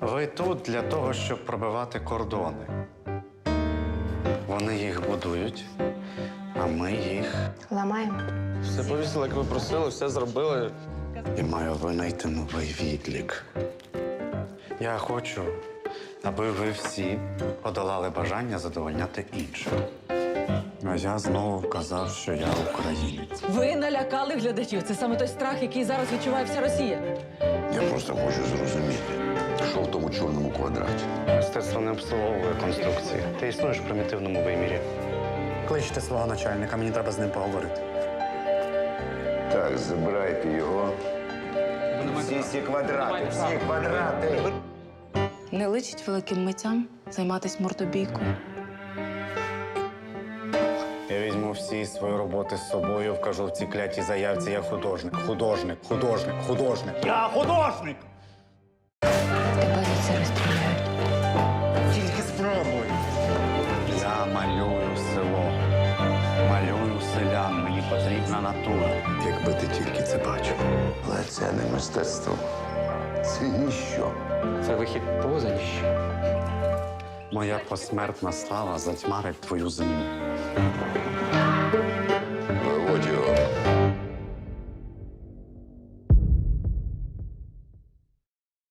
Ви тут для того, щоб пробивати кордони. Вони їх будують, а ми їх. Ламаємо. Все повісили, як ви просили, все зробили. І маю винайти новий відлік. Я хочу, аби ви всі подолали бажання задовольняти інших. А я знову вказав, що я українець. Ви налякали глядачів. Це саме той страх, який зараз відчуває вся Росія. Я просто хочу зрозуміти, що в тому чорному квадраті. Мистецтво не обслуговує конструкції. Ти існуєш в примітивному вимірі. Кличте свого начальника, мені треба з ним поговорити. Так, забирайте його. Всі всі квадрати, всі квадрати. Не личить великим митцям займатися мордобійкою. Я візьму всі свої роботи з собою, вкажу в цій клятій заявці. Я художник, художник, художник, художник. Я художник! Тебе це розстріляють. Тільки спробуй. Я малюю село, малюю селян. Мені потрібна натура. Якби ти тільки це бачив. Але це не мистецтво. Це ніщо. Це вихід поза ніщо. Моя посмертна слава затьмарить твою землю. Thank you.